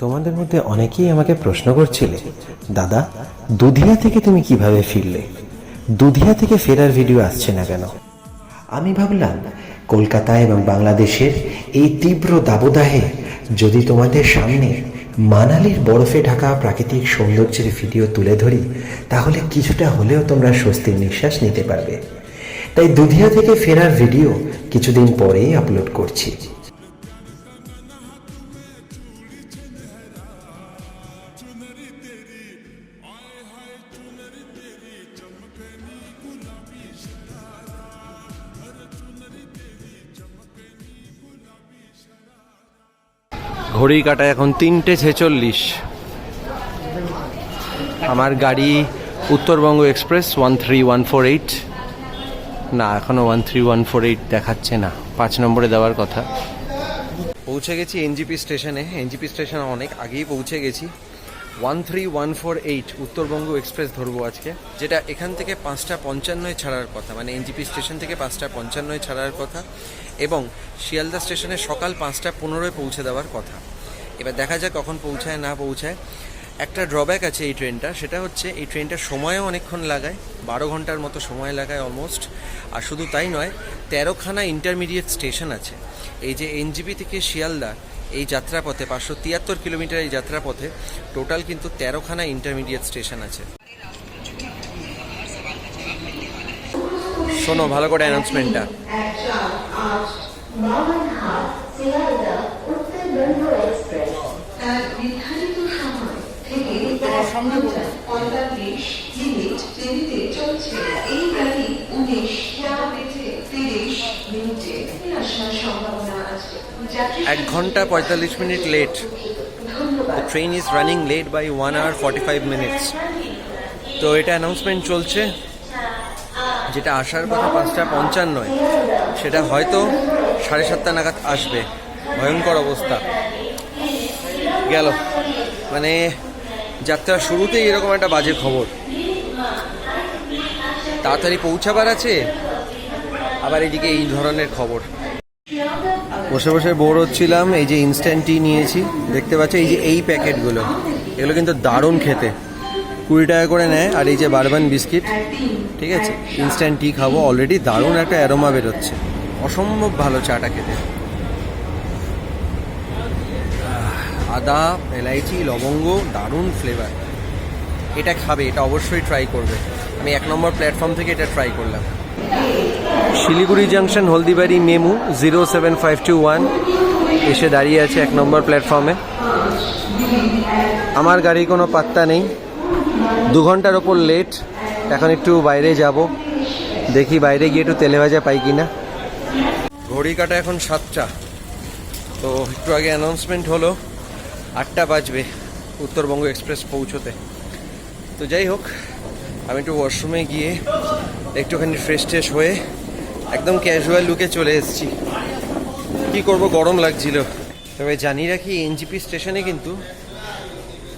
তোমাদের মধ্যে অনেকেই আমাকে প্রশ্ন করছিলে, দাদা, দুধিয়া থেকে তুমি কীভাবে ফিরলে? দুধিয়া থেকে ফেরার ভিডিও আসছে না কেন? আমি ভাবলাম কলকাতা এবং বাংলাদেশের এই তীব্র দাবদাহে যদি তোমাদের সামনে মানালির বরফে ঢাকা প্রাকৃতিক সৌন্দর্যের ভিডিও তুলে ধরি, তাহলে কিছুটা হলেও তোমরা স্বস্তির নিঃশ্বাস নিতে পারবে। তাই দুধিয়া থেকে ফেরার ভিডিও কিছুদিন পরেই আপলোড করছি। ঘড়ি কাটা এখন তিনটে ছেচল্লিশ। আমার গাড়ি Uttarbanga express one three one four eight. না এখনও one three one four eight দেখাচ্ছে না। পাঁচ নম্বরে দেওয়ার কথা। পৌঁছে গেছি এনজিপি স্টেশনে। এনজিপি স্টেশনে অনেক আগেই পৌঁছে গেছি। One three one four eight, Uttarbanga express ধরবো আজকে। যেটা এখান থেকে পাঁচটা পঞ্চান্নয় ছাড়ার কথা। মানে এনজিপি স্টেশন থেকে পাঁচটা পঞ্চান্নয় ছাড়ার কথা। এবং শিয়ালদা স্টেশনে সকাল পাঁচটা পনেরোয় পৌঁছে দেওয়ার কথা। এবার দেখা যাক কখন পৌঁছায়, না পৌঁছায়। একটা ড্রব্যাক আছে এই ট্রেনটা সেটা হচ্ছে এই ট্রেনটা সময়ও অনেকক্ষণ লাগায়, বারো ঘণ্টার মতো সময় লাগায় অলমোস্ট আর শুধু তাই নয়, তেরোখানা ইন্টারমিডিয়েট স্টেশন আছে। এই যে এনজিপি থেকে শিয়ালদা, এই যাত্রাপথে, পাঁচশো তিয়াত্তর কিলোমিটার এই যাত্রাপথে টোটাল কিন্তু তেরোখানা ইন্টারমিডিয়েট স্টেশন আছে। শোনো, ভালো করে অ্যানাউন্সমেন্টটা মহানহাট শিয়ালদা উত্তরবঙ্গ এক্সপ্রেস তার নির্ধারিত সময় থেকে এক ঘণ্টা পঁয়তাল্লিশ minute late train is running late by one hour forty five minutes তো এটা অ্যানাউন্সমেন্ট চলছে, যেটা আসার কথা পাঁচটা পঞ্চান্নয়। সেটা হয়তো সাড়ে সাতটা নাগাদ আসবে। ভয়ঙ্কর অবস্থা। গেল। মানে যাত্রার শুরুতেই এরকম একটা বাজে খবর। তাড়াতাড়ি পৌঁছাবার আছে, আবার এদিকে এই ধরনের খবর। বসে বসে বোর হচ্ছিলাম, এই যে ইনস্ট্যান্ট টি নিয়েছি, দেখতে পাচ্ছ এই যে এই প্যাকেটগুলো, এগুলো কিন্তু দারুণ খেতে। কুড়ি টাকা করে নেয়, আর এই যে বারবান বিস্কিট, ঠিক আছে? ইনস্ট্যান্ট টি খাব অলরেডি দারুণ একটা অ্যারোমা বেরোচ্ছে। অসম্ভব ভালো চাটা খেতে আহ, আদা, এলাইচি, লবঙ্গ, দারুণ ফ্লেভার এটা খাবে, এটা অবশ্যই ট্রাই করবে। আমি এক নম্বর প্ল্যাটফর্ম থেকে এটা ট্রাই করলাম। Siliguri junction Haldibari, MEMU zero seven five two one এসে দাঁড়িয়ে আছে এক নম্বর প্ল্যাটফর্মে আমার গাড়ি কোনো পাত্তা নেই। দু ঘণ্টার ওপর লেট এখন একটু বাইরে যাব। দেখি বাইরে গিয়ে একটু তেলে ভাজা পাই কি না ঘড়ি কাটা এখন সাতটা। তো একটু আগে অ্যানাউন্সমেন্ট হলো। আটটা বাজবে উত্তরবঙ্গ এক্সপ্রেস পৌঁছোতে। তো যাই হোক, আমি একটু ওয়াশরুমে গিয়ে একটুখানি ফ্রেশ ট্রেশ হয়ে একদম ক্যাজুয়াল লুকে চলে এসেছি। কি করব, গরম লাগছিল। তবে জানি রাখি এনজিপি স্টেশনে কিন্তু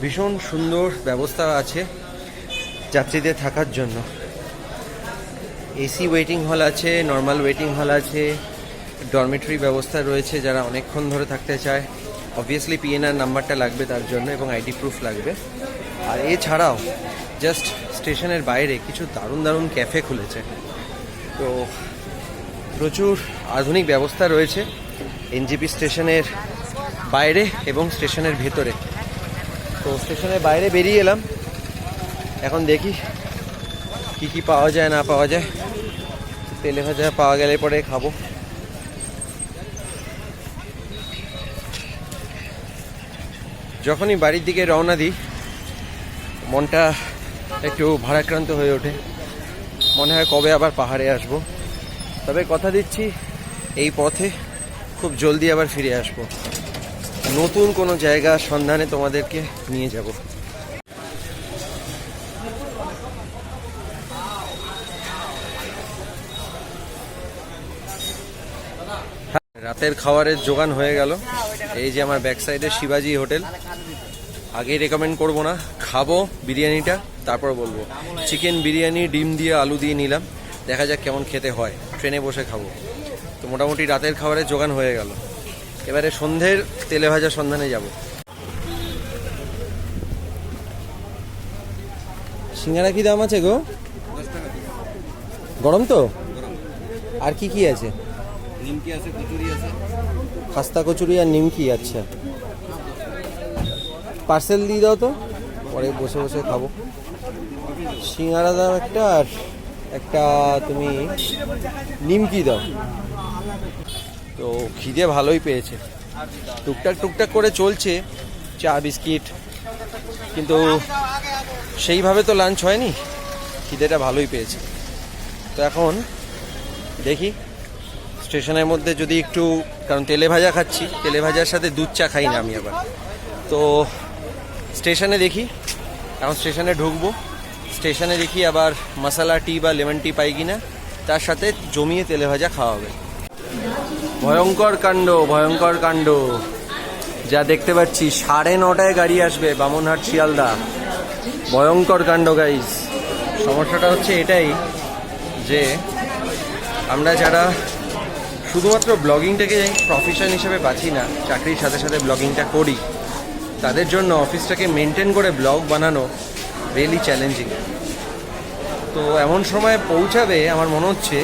ভীষণ সুন্দর ব্যবস্থা আছে যাত্রীদের থাকার জন্য। এসি ওয়েটিং হল আছে নর্মাল ওয়েটিং হল আছে ডরমেটরি ব্যবস্থা রয়েছে যারা অনেকক্ষণ ধরে থাকতে চায়। অবভিয়াসলি পিএনআর নাম্বারটা লাগবে তার জন্য এবং আইডি প্রুফ লাগবে। আর এছাড়াও জাস্ট স্টেশনের বাইরে কিছু দারুণ দারুণ ক্যাফে খুলেছে। তো প্রচুর আধুনিক ব্যবস্থা রয়েছে এনজিপি স্টেশনের বাইরে এবং স্টেশনের ভেতরে। তো স্টেশনের বাইরে বেরিয়ে এলাম। এখন দেখি কি কি পাওয়া যায়, না পাওয়া যায়। তেলে ভাজা পাওয়া গেলে পরে খাব। যখনই বাড়ির দিকে রওনা দিই, মনটা একটু ভারাক্রান্ত হয়ে ওঠে। মনে হয় কবে আবার পাহাড়ে আসব। তবে কথা দিচ্ছি, এই পথে খুব জলদি আবার ফিরে আসব। নতুন কোনো জায়গা সন্ধানে তোমাদেরকে নিয়ে যাব। রাতের খাবারের যোগান হয়ে গেল। এই যে আমার ব্যাক সাইডে শিবাজি হোটেল। আগে রেকমেন্ড করব না। খাব বিরিয়ানিটা, তারপর বলব। চিকেন বিরিয়ানি, ডিম দিয়ে আলু দিয়ে নিলাম। দেখা যাক কেমন খেতে হয়। ট্রেনে বসে খাব। তো মোটামুটি রাতের খাবারের যোগান হয়ে গেল। এবারে সন্ধ্যের তেলে ভাজা সন্ধানে যাব। সিঙ্গারা কি দাম আছে গো? গরম তো? আর কি কি আছে? নিমকি আছে, কচুরি আছে। খাস্তা কচুরি আর নিমকি আচ্ছা। পার্সেল দিয়ে দাও তো, পরে বসে বসে খাব। সিঙ্গারা দাও একটা, আর একটা তুমি নিমকি দাও। তো খিদে ভালোই পেয়েছে। টুকটাক টুকটাক করে চলছে চা, বিস্কিট। কিন্তু সেইভাবে তো লাঞ্চ হয়নি। খিদেটা ভালোই পেয়েছে। তো এখন দেখি স্টেশনের মধ্যে যদি একটু, কারণ তেলে ভাজা খাচ্ছি, তেলে ভাজার সাথে দুধ চা খাই না আমি আবার। তো স্টেশনে দেখি, এখন স্টেশনে ঢুকবো। স্টেশনে দেখি আবার মশালা টি বা লেমন টি পাই কিনা, তার সাথে জমিয়ে তেলে ভাজা খাওয়া হবে। ভয়ঙ্কর কাণ্ড ভয়ঙ্কর কাণ্ড। যা দেখতে পাচ্ছি, সাড়ে নটায় গাড়ি আসবে বামনহাট শিয়ালদা। ভয়ঙ্কর কাণ্ড গাইজ সমস্যাটা হচ্ছে এটাই যে আমরা যারা শুধুমাত্র ব্লগিংটাকে প্রফেশন হিসেবে বাছি না, চাকরির সাথে সাথে ব্লগিংটা করি। তাদের জন্য অফিসটাকে মেনটেন করে ব্লগ বানানো রিয়েলি চ্যালেঞ্জিং তো এমন সময় পৌঁছাবে, আমার মনে হচ্ছে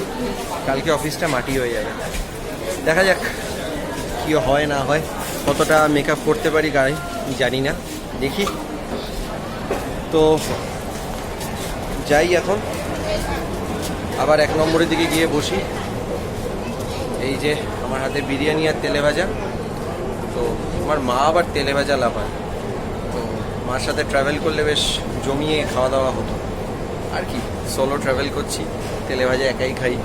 কালকে অফিসটা মাটি হয়ে যাবে। দেখা যাক কী হয় না হয়, কতটা মেকআপ করতে পারি গাড়ি জানি না। দেখি। তো যাই এখন। আবার এক নম্বরের দিকে গিয়ে বসি। এই যে আমার হাতে বিরিয়ানি আর তেলে ভাজা। তো আমার মা আবার তেলে ভাজা লাভার। তো মার সাথে ট্রাভেল করলে বেশ জমিয়ে খাওয়া দাওয়া হতো। আর কি সোলো ট্রাভেল করছি, তেলে ভাজা একাই খাই।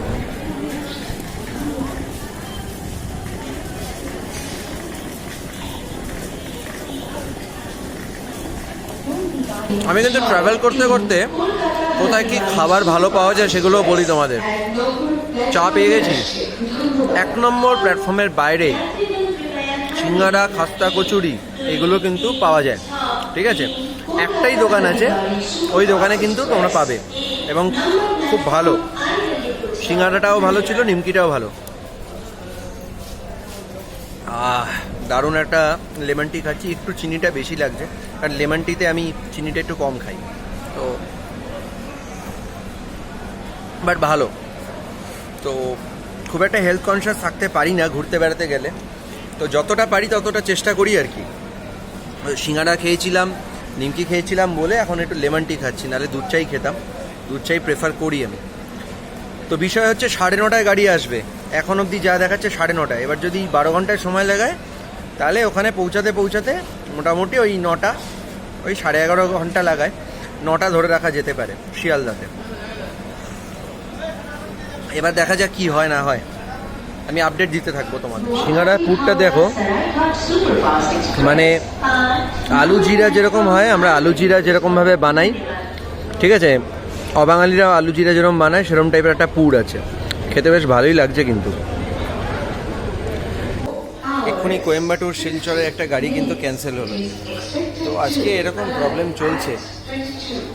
আমি কিন্তু ট্রাভেল করতে করতে কোথায় কি খাবার ভালো পাওয়া যায় সেগুলো বলি তোমাদের। চা পেয়ে গেছি। এক নম্বর প্ল্যাটফর্মের বাইরে সিঙ্গারা, খাস্তা, কচুরি, এগুলো কিন্তু পাওয়া যায়। ঠিক আছে? একটাই দোকান আছে, ওই দোকানে কিন্তু তোমরা পাবে। এবং খুব ভালো। সিঙ্গারাটাও ভালো ছিল, নিমকিটাও ভালো। আহ, দারুণ একটা লেমন টি খাচ্ছি। একটু চিনিটা বেশি লাগছে, কারণ লেমন টিতে আমি চিনিটা একটু কম খাই। তো বাট ভালো। তো খুব একটা হেলথ কনসিয়াস থাকতে পারি না ঘুরতে বেড়াতে গেলে। তো যতটা পারি ততটা চেষ্টা করি আর কি। সিঙ্গাড়া খেয়েছিলাম, নিমকি খেয়েছিলাম বলে এখন একটু লেমন টি খাচ্ছি, নাহলে দুধ চাই খেতাম। দুধ চাই প্রেফার করি আমি। তো বিষয় হচ্ছে সাড়ে নটায় গাড়ি আসবে। এখন অবধি যা দেখাচ্ছে সাড়ে নটায়। এবার যদি বারো ঘন্টায় সময় লাগায়, তাহলে ওখানে পৌঁছাতে পৌঁছাতে মোটামুটি ওই নটা, ওই সাড়ে এগারো ঘণ্টা লাগায়। নটা ধরে রাখা যেতে পারে শিয়ালদাতে। এবার দেখা যাক কি হয়, না হয়। আমি আপডেট দিতে থাকব তোমাদের। সিঙ্গারা পুরটা দেখো। মানে আলু জিরা যেরকম হয়, আমরা আলু জিরা যেরকমভাবে বানাই, ঠিক আছে? অবাঙালিরা আলু জিরা যেরকম বানায়, সেরকম টাইপের একটা পুর আছে। খেতে বেশ ভালোই লাগছে কিন্তু। এক্ষুনি কোয়েম্বাটুর শিলচরের একটা গাড়ি কিন্তু ক্যান্সেল হলো। তো আজকে এরকম প্রবলেম চলছে।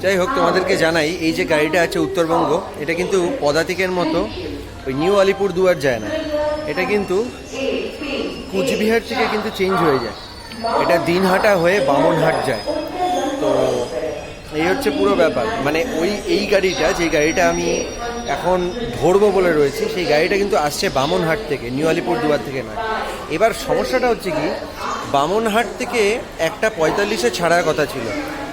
যাই হোক, তোমাদেরকে জানাই, এই যে গাড়িটা আছে উত্তরবঙ্গ, এটা কিন্তু পদাতিকের মতো, ওই নিউ আলিপুর দুয়ার যায় না। এটা কিন্তু কুচবিহার থেকে কিন্তু চেঞ্জ হয়ে যায়। এটা দিনহাটা হয়ে বামনহাট যায়। তো, এই হচ্ছে পুরো ব্যাপার। মানে ওই, এই গাড়িটা, যে গাড়িটা আমি এখন ধরবো বলে রয়েছি, সেই গাড়িটা কিন্তু আসছে বামনহাট থেকে, নিউ আলিপুর দুয়ার থেকে নয়। এবার সমস্যাটা হচ্ছে কি, বামনহাট থেকে একটা পঁয়তাল্লিশে ছাড়ার কথা ছিল।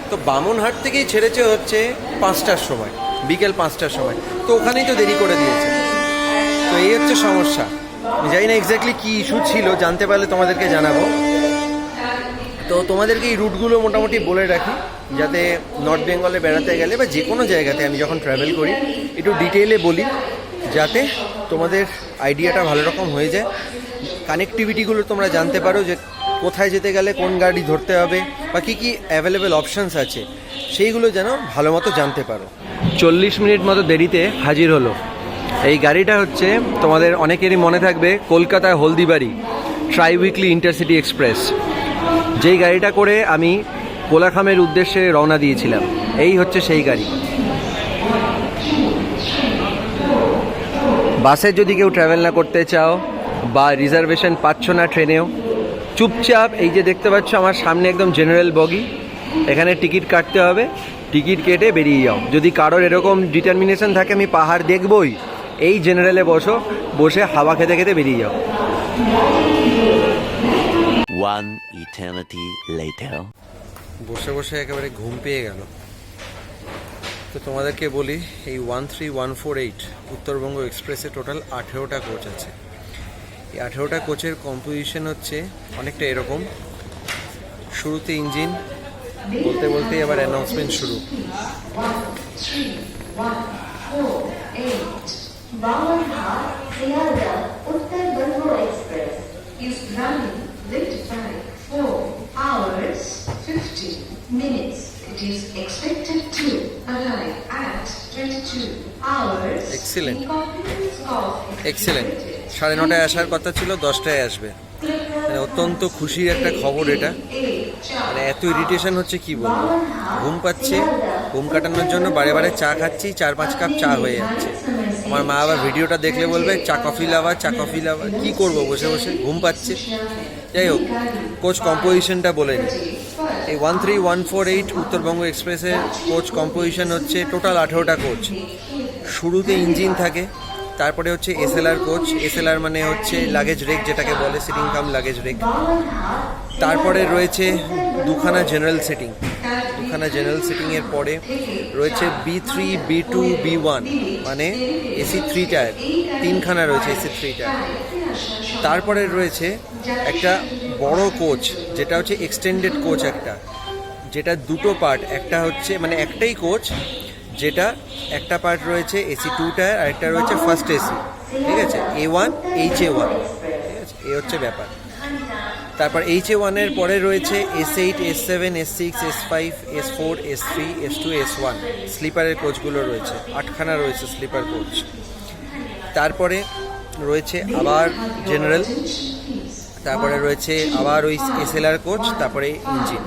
তো বামনহাট থেকেই ছেড়েছে হচ্ছে পাঁচটার সময়, বিকেল পাঁচটার সময়। তো ওখানেই তো দেরি করে দিয়েছে। তো এই হচ্ছে সমস্যা। জানি না এক্স্যাক্টলি কী ইস্যু ছিল, জানতে পারলে তোমাদেরকে জানাব। তো তোমাদেরকে এই রুটগুলো মোটামুটি বলে রাখি, যাতে নর্থ বেঙ্গলে বেড়াতে গেলে বা যে কোনো জায়গাতে আমি যখন ট্রাভেল করি, একটু ডিটেলে বলি, যাতে তোমাদের আইডিয়াটা ভালো রকম হয়ে যায়। কানেক্টিভিটিগুলো তোমরা জানতে পারো যে কোথায় যেতে গেলে কোন গাড়ি ধরতে হবে বা কী কী অ্যাভেলেবেল অপশানস আছে, সেইগুলো যেন ভালো মতো জানতে পারো। চল্লিশ মিনিট মতো দেরিতে হাজির হলো। এই গাড়িটা হচ্ছে তোমাদের অনেকেরই মনে থাকবে কলকাতায় Haldibari tri weekly intercity express যেই গাড়িটা করে আমি কোলাখামের উদ্দেশ্যে রওনা দিয়েছিলাম, এই হচ্ছে সেই গাড়ি। বাসে যদি কেউ ট্রাভেল না করতে চাও বা রিজার্ভেশন পাচ্ছ না ট্রেনেও চুপচাপ এই যে দেখতে পাচ্ছ আমার সামনে একদম জেনারেল বগি। এখানে টিকিট কাটতে হবে। টিকিট কেটে বেরিয়ে যাও। যদি কারোর এরকম ডিটারমিনেশন থাকে আমি পাহাড় দেখবই। এই জেনারেলে বসো বসে হাওয়া খেতে খেতে বেরিয়ে যাও। One eternity later. বসে বসে একেবারে ঘুম পেয়ে গেল। তো তোমাদেরকে বলি এই one three one four eight Uttarbanga এক্সপ্রেসে টোটাল আঠেরোটা কোচ আছে। এই আঠেরোটা কোচের কম্পোজিশন হচ্ছে অনেকটা এরকম শুরুতে ইঞ্জিন বলতে বলতেই আবার অ্যানাউন্সমেন্ট শুরু minutes. It is expected to arrive at 22 hours. Excellent. Excellent সাড়ে নটায় আসার কথা ছিল দশটায় আসবে। মানে অত্যন্ত খুশির একটা খবর এটা। মানে এত ইরিটেশন হচ্ছে কি বলব? ঘুম পাচ্ছে ঘুম কাটানোর জন্য বারে বারে চা খাচ্ছি চার পাঁচ কাপ চা হয়ে যাচ্ছে। আমার মা আবার ভিডিওটা দেখলে বলবে চা কফি লাভা চা কফি লাভা কি করব বসে বসে? ঘুম পাচ্ছে। যাই হোক কোচ কম্পোজিশনটা বলে নি। এই one three one four eight Uttarbanga এক্সপ্রেসের কোচ কম্পোজিশন হচ্ছে টোটাল আঠেরোটা কোচ শুরুতে ইঞ্জিন থাকে, তারপরে হচ্ছে এসএলআর কোচ এসএলআর মানে হচ্ছে লাগেজ রেক যেটাকে বলে সিটিং কাম লাগেজ রেক তারপরে রয়েছে দুখানা জেনারেল সিটিং দুখানা জেনারেল সিটিং এর পরে রয়েছে B three B two B one মানে এসি থ্রি টায়ার তিনখানা রয়েছে এসি থ্রি টায়ার তারপরে রয়েছে একটা বড় কোচ, যেটা হচ্ছে এক্সটেন্ডেড কোচ একটা, যেটা দুটো পার্ট একটা হচ্ছে মানে একটাই কোচ, যেটা একটা পার্ট রয়েছে এসি টু টায়ার আর একটা রয়েছে ফার্স্ট এসি ঠিক আছে? A one H A one ঠিক আছে? এই হচ্ছে ব্যাপার। তারপর এইচ এ ওয়ানের পরে রয়েছে S eight S seven S six S five S four S three S two S one স্লিপারের কোচগুলো রয়েছে, আটখানা রয়েছে স্লিপার কোচ। তারপরে রয়েছে আবার জেনারেল তারপরে রয়েছে আবার ওই এসএলআর কোচ তারপরে ইঞ্জিন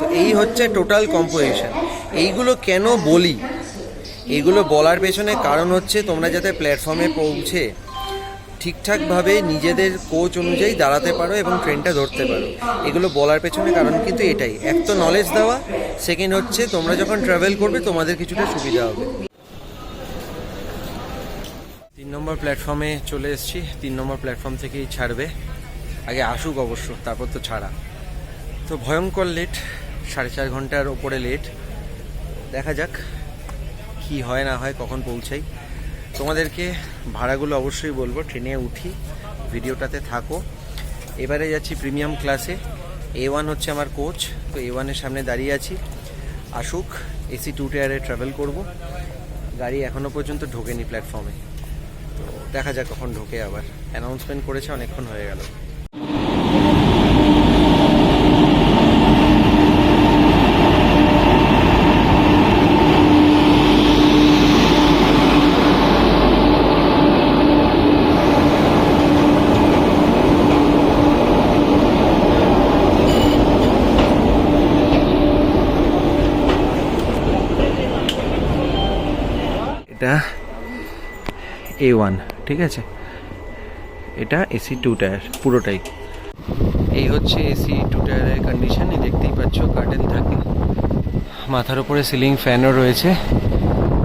তো এই হচ্ছে টোটাল কম্পোজিশন এইগুলো কেন বলি? এইগুলো বলার পেছনে কারণ হচ্ছে তোমরা যাতে প্ল্যাটফর্মে পৌঁছে ঠিকঠাকভাবে নিজেদের কোচ অনুযায়ী দাঁড়াতে পারো এবং ট্রেনটা ধরতে পারো। এগুলো বলার পেছনে কারণ কিন্তু এটাই। এক তো নলেজ দেওয়া সেকেন্ড হচ্ছে তোমরা যখন ট্রাভেল করবে, তোমাদের কিছুটা সুবিধা হবে। তিন নম্বর প্ল্যাটফর্মে চলে এসেছি। তিন নম্বর প্ল্যাটফর্ম থেকেই ছাড়বে। আগে আসুক অবশ্য, তারপর তো ছাড়া। তো ভয়ঙ্কর লেট সাড়ে চার ঘণ্টার ওপরে লেট দেখা যাক কি হয়, না হয়, কখন পৌঁছাই। তোমাদেরকে ভাড়াগুলো অবশ্যই বলব, ট্রেনে উঠি, ভিডিওটাতে থাকো। এবারে যাচ্ছি প্রিমিয়াম ক্লাসে এ। ওয়ান হচ্ছে আমার কোচ তো এ ওয়ানের সামনে দাঁড়িয়ে আছি। আসুক এসি টু টায়ারে ট্রাভেল করব। গাড়ি এখনও পর্যন্ত ঢোকেনি প্ল্যাটফর্মে দেখা যাক কখন ঢোকে আবার। অ্যানাউন্সমেন্ট করেছে অনেকক্ষণ হয়ে গেল। এটা এ ওয়ান ঠিক আছে? এটা এসি টু টায়ার পুরোটাই। এই হচ্ছে এসি টু টায়ারের কন্ডিশন দেখতেই পাচ্ছ কার্টেন থাকে। মাথার উপরে সিলিং ফ্যানও রয়েছে।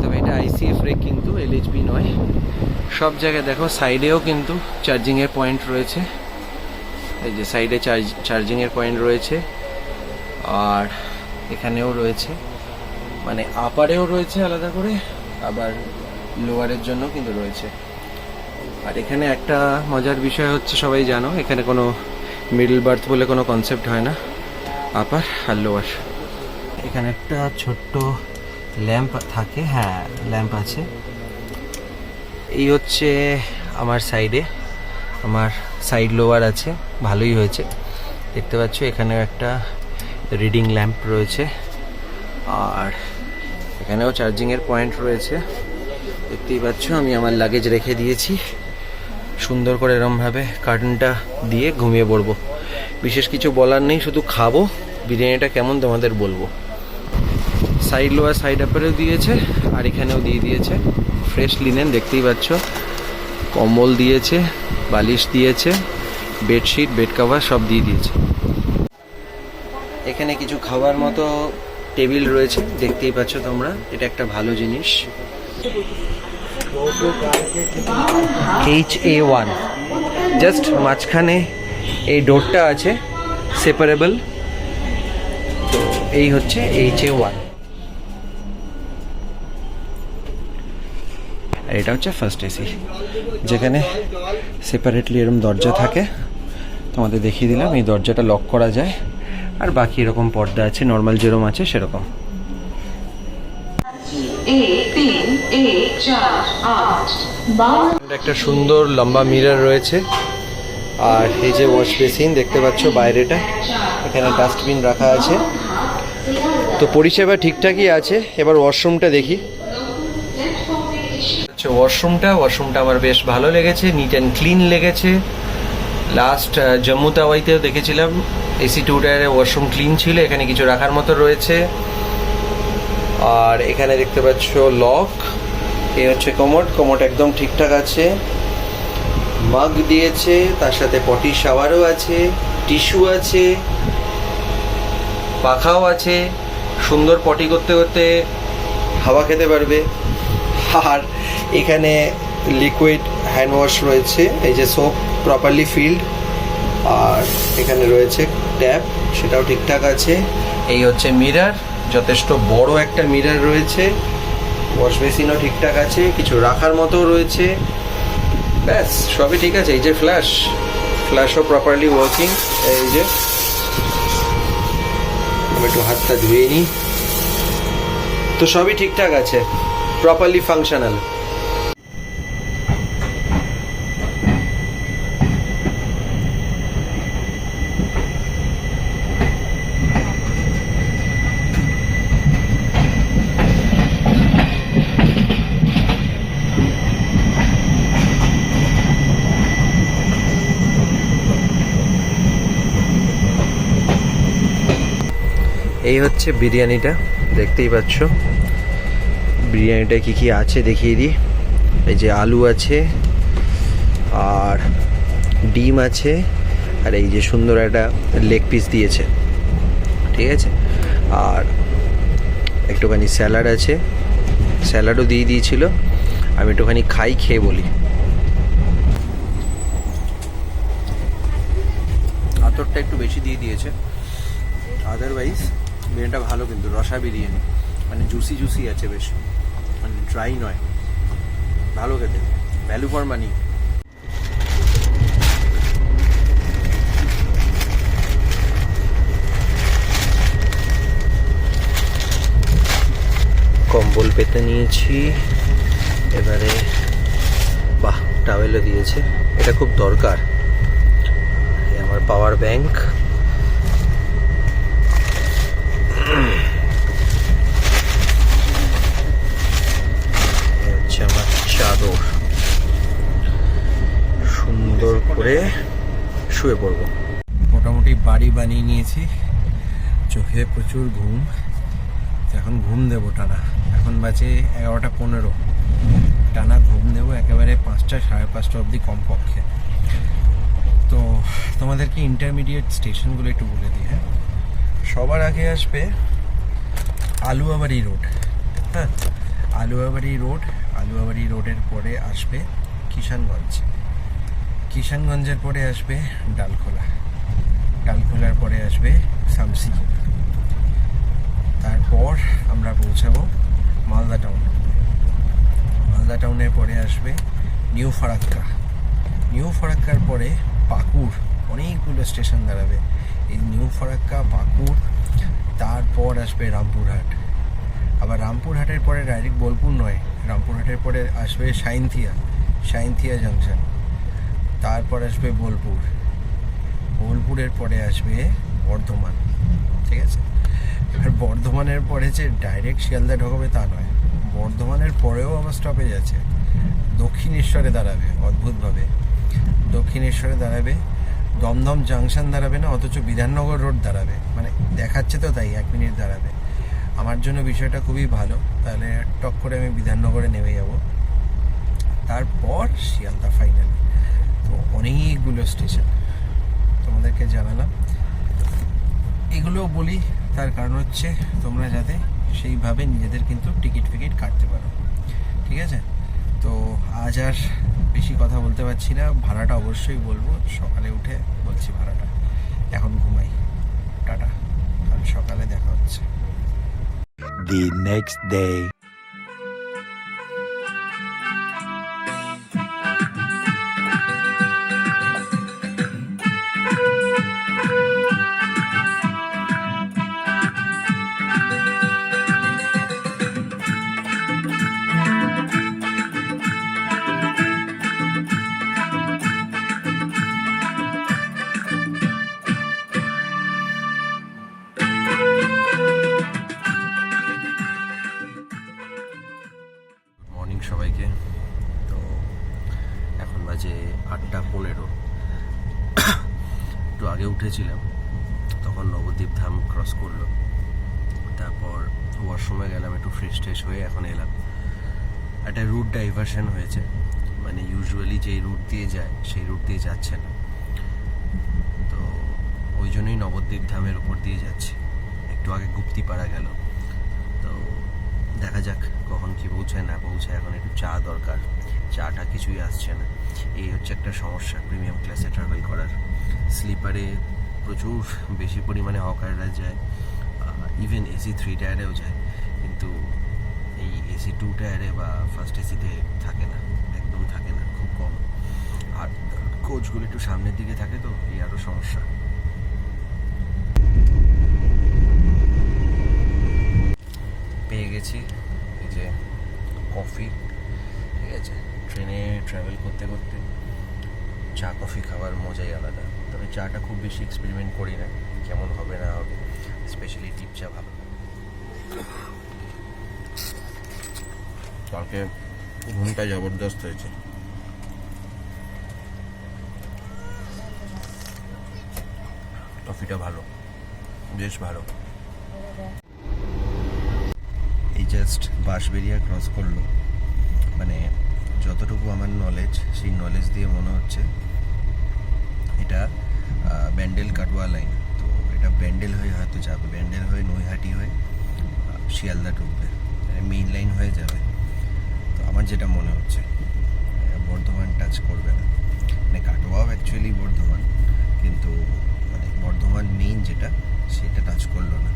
তবে এটা আইসিএফ রেক কিন্তু এলএইচবি নয়। সব জায়গায় দেখো সাইডেও কিন্তু চার্জিংয়ের পয়েন্ট রয়েছে। এই যে সাইডে চার্জ চার্জিংয়ের পয়েন্ট রয়েছে। আর এখানেও রয়েছে। মানে আপারেও রয়েছে আলাদা করে, আবার লোয়ারের জন্য কিন্তু রয়েছে। আর এখানে একটা মজার বিষয় হচ্ছে সবাই জানো, এখানে কোনো মিডল বার্থ বলে কোনো কনসেপ্ট হয় না। আপার আর লোয়ার এখানে একটা ছোট্ট ল্যাম্প থাকে হ্যাঁ ল্যাম্প আছে। এই হচ্ছে আমার সাইডে আমার সাইড লোয়ার আছে, ভালোই হয়েছে। দেখতে পাচ্ছ, এখানেও একটা রিডিং ল্যাম্প রয়েছে। আর এখানেও চার্জিংয়ের পয়েন্ট রয়েছে। দেখতেই পাচ্ছ, আমি আমার লাগেজ রেখে দিয়েছি। সুন্দর করে এরমভাবে কার্টনটা দিয়ে ঘুমিয়ে পড়ব। বিশেষ কিছু বলার নেই, শুধু খাব। বিরিয়ানিটা কেমন তোমাদের বলব। সাইড লোয়ার সাইড আপারেও দিয়েছে, আর এখানেও দিয়ে দিয়েছে। ফ্রেশ লিনেন দেখতেই পাচ্ছ। কম্বল দিয়েছে, বালিশ দিয়েছে বেডশিট বেড কাভার সব দিয়ে দিয়েছে। এখানে কিছু খাবার মতো টেবিল রয়েছে, দেখতেই পাচ্ছ তোমরা। এটা একটা ভালো জিনিস। এইচ এ ওয়ান জাস্ট মাঝখানে এই ডোরটা আছে সেপারেবল তো এই হচ্ছে এইচ এ ওয়ান আর এটা হচ্ছে ফার্স্ট এসি যেখানে সেপারেটলি এরকম দরজা থাকে। তোমাদের দেখিয়ে দিলাম, এই দরজাটা লক করা যায়। আর বাকি এরকম পর্দা আছে নর্মাল যেরকম আছে সেরকম। একটা সুন্দর লম্বা মিরার রয়েছে। আর এই যে ওয়াশ বেসিন দেখতে পাচ্ছ বাইরেটা এখানে ডাস্টবিন রাখা আছে। তো পরিষেবা ঠিকঠাকই আছে এবার ওয়াশরুমটা দেখি। আচ্ছা, ওয়াশরুমটা ওয়াশরুমটা আমার বেশ ভালো লেগেছে নিট অ্যান্ড ক্লিন লেগেছে। লাস্ট জম্মু তাওয়াইতেও দেখেছিলাম এসি টু টায়ারে ওয়াশরুম ক্লিন ছিল এখানে কিছু রাখার মতো রয়েছে। আর এখানে দেখতে পাচ্ছ লক এ হচ্ছে কমোড কমোড একদম ঠিকঠাক আছে। মাগ দিয়েছে, তার সাথে পটি শাওয়ারও আছে, টিস্যু আছে, পাখাও আছে। সুন্দর পটি করতে করতে হাওয়া খেতে পারবে। আর এখানে লিকুইড হ্যান্ড ওয়াশ রয়েছে, এই যে সোপ প্রপারলি ফিল্ড আর এখানে রয়েছে ট্যাপ সেটাও ঠিকঠাক আছে। এই হচ্ছে মিরার যথেষ্ট বড় একটা মিরার রয়েছে। ওয়াশ বেসিনও ঠিকঠাক আছে, কিছু রাখার মতো রয়েছে। ব্যাস, সবই ঠিক আছে। এই যে ফ্ল্যাশ ফ্ল্যাশও প্রপারলি ওয়ার্কিং এই যে, আমি একটু হাতটা ধুয়ে নিই। তো সবই ঠিকঠাক আছে প্রপারলি ফাংশনাল এই হচ্ছে বিরিয়ানিটা, দেখতেই পাচ্ছ। বিরিয়ানিটা কি কি আছে দেখিয়ে দিই। এই যে আলু আছে, আর ডিম আছে, আর এই যে সুন্দর একটা লেগ পিস দিয়েছে। ঠিক আছে? আর একটুখানি স্যালাড আছে। স্যালাডও দিয়ে দিয়েছিল। আমি একটুখানি খাই, খেয়ে বলি। আতরটা একটু বেশি দিয়ে দিয়েছে। আদারওয়াইজ বিরিয়ানিটা ভালো কিন্তু, রসা বিরিয়ানি। মানে জুসি জুসি আছে বেশ। মানে ড্রাই নয়। ভালো খেতে। ভ্যালু ফর মানি কম্বল পেতে নিয়েছি। এবারে, বাহ টাওয়েলও দিয়েছে। এটা খুব দরকার। আমার পাওয়ার ব্যাংক শুয়ে পড়ব। মোটামুটি বাড়ি বানিয়ে নিয়েছি। চোখে প্রচুর ঘুম। এখন ঘুম দেবো টানা। এখন বাজে এগারোটা পনেরো। টানা ঘুম দেবো একেবারে পাঁচটা, সাড়ে পাঁচটা অবধি কমপক্ষে। তো তোমাদেরকে ইন্টারমিডিয়েট স্টেশনগুলো একটু বলে দিই হ্যাঁ? সবার আগে আসবে আলুয়াবাড়ি রোড হ্যাঁ? আলুয়াবাড়ি রোড, আলুয়াবাড়ি রোডের পরে আসবে কিষানগঞ্জ। কিষানগঞ্জের পরে আসবে ডালখোলা। ডালখোলার পরে আসবে সামসি। তারপর আমরা পৌঁছাবো মালদা টাউন। মালদা টাউনের পরে আসবে নিউ ফারাক্কা। নিউ ফারাক্কার পরে পাকুড়। অনেকগুলো স্টেশন দাঁড়াবে। এই নিউ ফারাক্কা, পাকুড়, তারপর আসবে রামপুরহাট। আবার রামপুরহাটের পরে ডাইরেক্ট বোলপুর নয়, রামপুরহাটের পরে আসবে সাইনথিয়া সাইনথিয়া জাংশন তারপর আসবে বোলপুর। বোলপুরের পরে আসবে বর্ধমান, ঠিক আছে? এবার বর্ধমানের পরে যে ডাইরেক্ট শিয়ালদা ঢোকাবে তা নয়, বর্ধমানের পরেও আবার স্টপেজ আছে। দক্ষিণেশ্বরে দাঁড়াবে অদ্ভুতভাবে। দক্ষিণেশ্বরে দাঁড়াবে, দমদম জাংশন দাঁড়াবে না, অথচ বিধাননগর রোড দাঁড়াবে। মানে দেখাচ্ছে তো তাই, এক মিনিট দাঁড়াবে। আমার জন্য বিষয়টা খুবই ভালো, তাহলে টক করে আমি বিধাননগরে নেমে যাব। তারপর শিয়ালদা ফাইনাল তো অনেকগুলো স্টেশন। তোমাদেরকে জানালাম। এগুলো বলি, তার কারণ হচ্ছে তোমরা যাতে সেইভাবে নিজেদের কিন্তু টিকিট ফিকিট কাটতে পারো। ঠিক আছে? তো আজ আর বেশি কথা বলতে পারছি না। ভাড়াটা অবশ্যই বলব। সকালে উঠে বলছি ভাড়াটা। এখন ঘুমাই। টাটা। কাল সকালে দেখা হচ্ছে। The next day. আগে উঠেছিলাম। তখন নবদ্বীপ ধাম ক্রস করল। তারপর ওয়াশরুমে গেলাম, একটু ফ্রেশ ট্রেশ হয়ে এখন এলাম। একটা রুট ডাইভারশন হয়েছে। মানে ইউজুয়ালি যেই রুট দিয়ে যায়, সেই রুট দিয়ে যাচ্ছে না। তো ওই জন্যই নবদ্বীপ ধামের উপর দিয়ে যাচ্ছে। একটু আগে গুপ্তিপাড়া গেল। তো দেখা যাক কখন কি পৌঁছায়, না পৌঁছায়, এখন একটু চা দরকার। চাটা কিছুই আসছে না। এই হচ্ছে একটা সমস্যা প্রিমিয়াম ক্লাসে ট্রাভেল করার। স্লিপারে প্রচুর বেশি পরিমাণে হকাররা যায় ইভেন এসি থ্রি টায়ারেও যায়, কিন্তু এই এসি টু টায়ারে বা ফার্স্ট এসিতে থাকে না একদম থাকে না, খুব কম। আর কোচগুলো একটু সামনের দিকে থাকে তো, এই আরও সমস্যা। পেয়ে গেছি এই যে কফি ঠিক আছে? ট্রেনে ট্রাভেল করতে করতে চা কফি খাওয়ার মজাই আলাদা। তবে চাটা খুব বেশি এক্সপেরিমেন্ট করি না, কেমন হবে না হবে স্পেশালি টিপ চা ভালো কালকে ঘুমটা জবরদস্ত হয়েছে। কফিটা ভালো, বেশ ভালো। এই জাস্ট বাঁশবেরিয়া ক্রস করল। মানে যতটুকু আমার নলেজ সেই নলেজ দিয়ে মনে হচ্ছে, এটা ব্যান্ডেল কাটোয়া লাইন। তো এটা ব্যান্ডেল হয়ে হয়তো যাবে। ব্যান্ডেল হয়ে নৈহাটি হয়ে শিয়ালদা ঢুকবে মেইন লাইন হয়ে যাবে। তো আমার যেটা মনে হচ্ছে বর্ধমান টাচ করবে না। মানে কাটোয়াও অ্যাকচুয়ালি বর্ধমান, কিন্তু মানে বর্ধমান মেইন যেটা, সেটা টাচ করল না।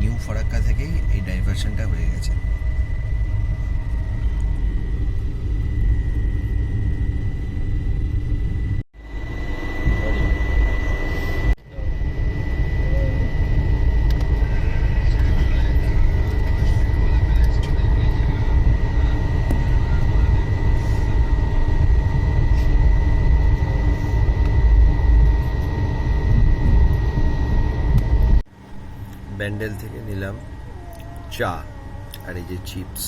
নিউ ফারাক্কা থেকেই এই ডাইভারশনটা হয়ে গেছে। ব্যান্ডেল থেকে নিলাম চা আর এই যে চিপস,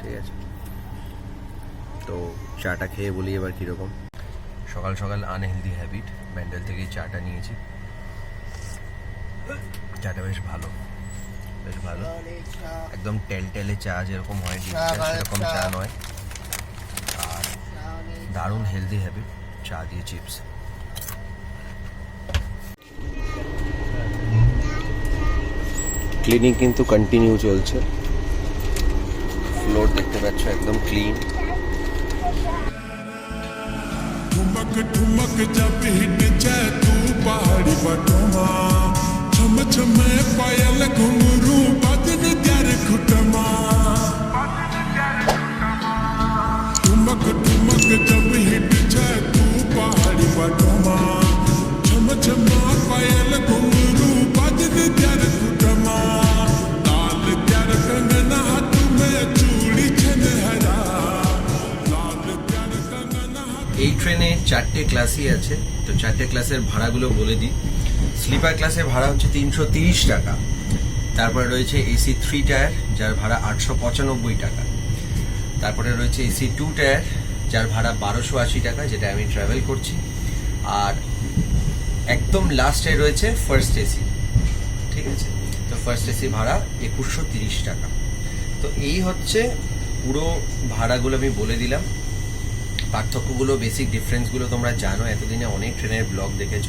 ঠিক আছে? তো চাটা খেয়ে বলি এবার কীরকম। সকাল সকাল আনহেলদি হ্যাবিট ব্যান্ডেল থেকে চাটা নিয়েছি। চাটা বেশ ভালো বেশ ভালো। একদম টেলটেলে চা যেরকম হয় সেরকম চা নয়। আর দারুণ হেলদি হ্যাবিট চা দিয়ে চিপস। ক্লিনিং কিন্তু কন্টিনিউ চলছে ফ্লোর দেখতে পাচ্ছ একদম ক্লিন ठुमक ठुमक जब हिट जाए तू पहाड़ी बटोमा छम छम पायल घुंगरू बदन त्यार खुटमा ठुमक ठुमक जब हिट ট্রেনে চারটে ক্লাসই আছে, তো চারটে ক্লাসের ভাড়াগুলো বলে দিই। স্লিপার ক্লাসের ভাড়া হচ্ছে তিনশো তিরিশ টাকা। তারপরে রয়েছে এসি থ্রি টায়ার, যার ভাড়া আটশো পঁচানব্বই টাকা। তারপরে রয়েছে এসি টু টায়ার, যার ভাড়া বারোশো আশি টাকা, যেটা আমি ট্রাভেল করছি। আর একদম লাস্টে রয়েছে ফার্স্ট এসি ঠিক আছে? তো ফার্স্ট এসি ভাড়া একুশশো তিরিশ টাকা। তো এই হচ্ছে পুরো ভাড়াগুলো আমি বলে দিলাম। পার্থক্যগুলো বেসিক ডিফারেন্সগুলো তোমরা জানো। এতদিনে অনেক ট্রেনের ব্লগ দেখেছ।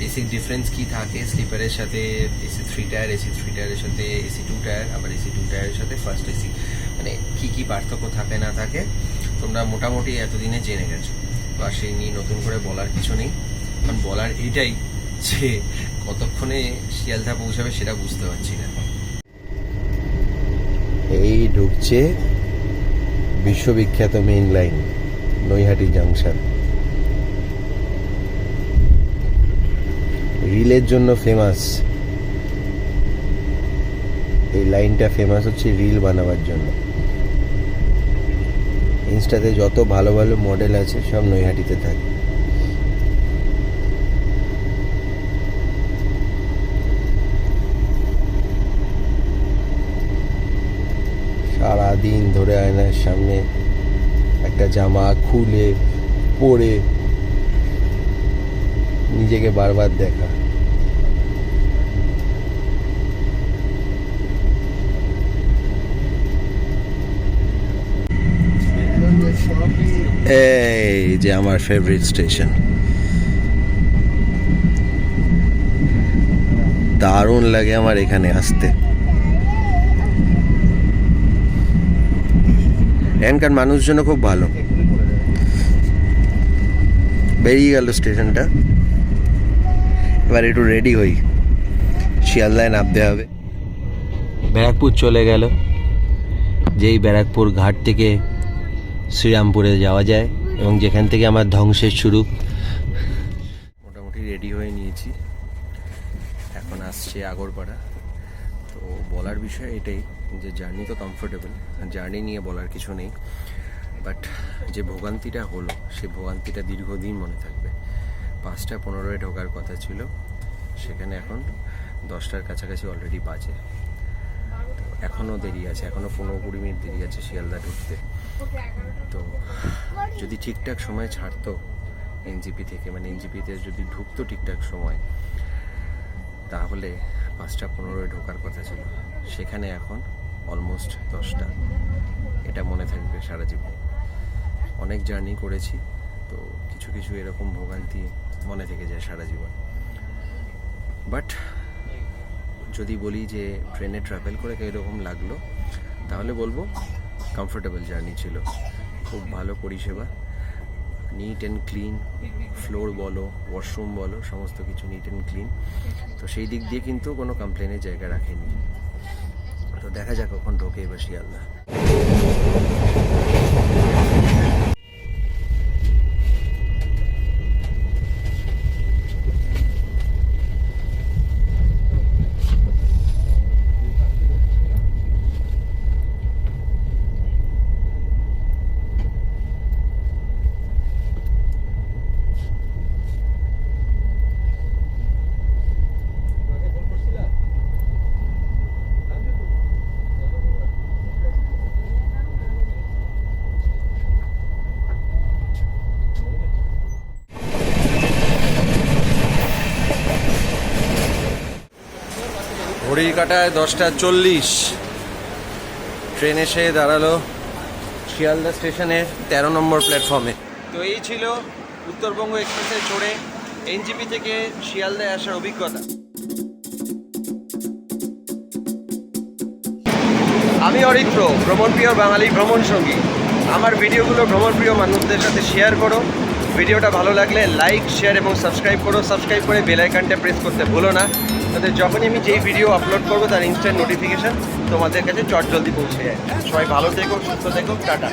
বেসিক ডিফারেন্স কি থাকে? স্লিপারের সাথে AC three tier AC three টায়ারের সাথে এসি টু টায়ার আবার এসি টু টায়ারের সাথে ফার্স্ট এসি মানে কি কি পার্থক্য থাকে, না থাকে, তোমরা মোটামুটি এতদিনে জেনে গেছো। আর সেই নিয়ে নতুন করে বলার কিছু নেই। কারণ বলার এটাই যে কতক্ষণে শিয়ালদা পৌঁছাবে সেটা বুঝতে পারছি না। এই ঢুকছে বিশ্ববিখ্যাত মেইন লাইন নৈহাটি জাংশন। রিলের জন্য ফেমাস এই লাইনটা ফেমাস হচ্ছে রিল বানাবার জন্য। ইনস্টাতে যত ভালো ভালো মডেল আছে, সব নৈহাটিতে থাকে। সারাদিন ধরে আয়নার সামনে একটা জামা খুলে, পরে নিজেকে বারবার দেখা। এই যে আমার ফেভারিট স্টেশন দারুণ লাগে আমার এখানে আসতে। এখানকার মানুষজনও খুব ভালো। বেরিয়ে গেল স্টেশনটা। এবার একটু রেডি হই। শিয়ালদায় নামতে হবে। ব্যারাকপুর চলে গেল। যেই ব্যারাকপুর ঘাট থেকে শ্রীরামপুরে যাওয়া যায় এবং যেখান থেকে আমার ধ্বংসের শুরু। মোটামুটি রেডি হয়ে নিয়েছি। এখন আসছে আগরপাড়া। তো বলার বিষয় এটাই। যে জার্নি তো কমফোর্টেবল জার্নি নিয়ে বলার কিছু নেই বাট যে ভোগান্তিটা হলো সেই ভোগান্তিটা দীর্ঘদিন মনে থাকবে। পাঁচটা পনেরোয় ঢোকার কথা ছিল, সেখানে এখন দশটার কাছাকাছি অলরেডি বাজে। এখনও দেরি আছে, এখনও পনেরো কুড়ি মিনিট দেরি আছে শিয়ালদা ঢুকতে। তো যদি ঠিকঠাক সময় ছাড়তো এনজিপি থেকে মানে এনজিপিতে যদি ঢুকতো ঠিকঠাক সময়, তাহলে পাঁচটা পনেরোয় ঢোকার কথা ছিল। সেখানে এখন অলমোস্ট দশটা। এটা মনে থাকবে সারা জীবন। অনেক জার্নি করেছি, তো কিছু কিছু এরকম ভোগান্তি মনে থেকে যায় সারা জীবন। বাট যদি বলি যে ট্রেনে ট্রাভেল করে এরকম লাগল, তাহলে বলব কমফোর্টেবল জার্নি ছিল। খুব ভালো পরিষেবা। নিট অ্যান্ড ক্লিন ফ্লোর বলো ওয়াশরুম বলো, সমস্ত কিছু নিট অ্যান্ড ক্লিন তো সেই দিক দিয়ে কিন্তু কোনো কমপ্লেনের জায়গা রাখেনি। তো দেখা যাক কখন ঢোকে এবার শিয়ালদা। ঘড়ির কাটায় দশটা চল্লিশ। ট্রেন এসে দাঁড়াল শিয়ালদা স্টেশনের তেরো নম্বর প্ল্যাটফর্মে। তো এই ছিল উত্তরবঙ্গ এক্সপ্রেসে চড়ে এনজিপি থেকে শিয়ালদায় আসার অভিজ্ঞতা। আমি অরিত্র, ভ্রমণপ্রিয় বাঙালি ভ্রমণ সঙ্গী। আমার ভিডিওগুলো ভ্রমণপ্রিয় মানুষদের সাথে শেয়ার করো। ভিডিওটা ভালো লাগলে লাইক শেয়ার এবং সাবস্ক্রাইব করো। সাবস্ক্রাইব করে বেল আইকনটা প্রেস করতে ভুলো না। তাতে যখনই আমি যেই ভিডিও আপলোড করব তার ইনস্ট্যান্ট নোটিফিকেশান তোমাদের কাছে চট জলদি পৌঁছে যায়। সবাই ভালো থেকো, সুস্থ থেকো, টাটা।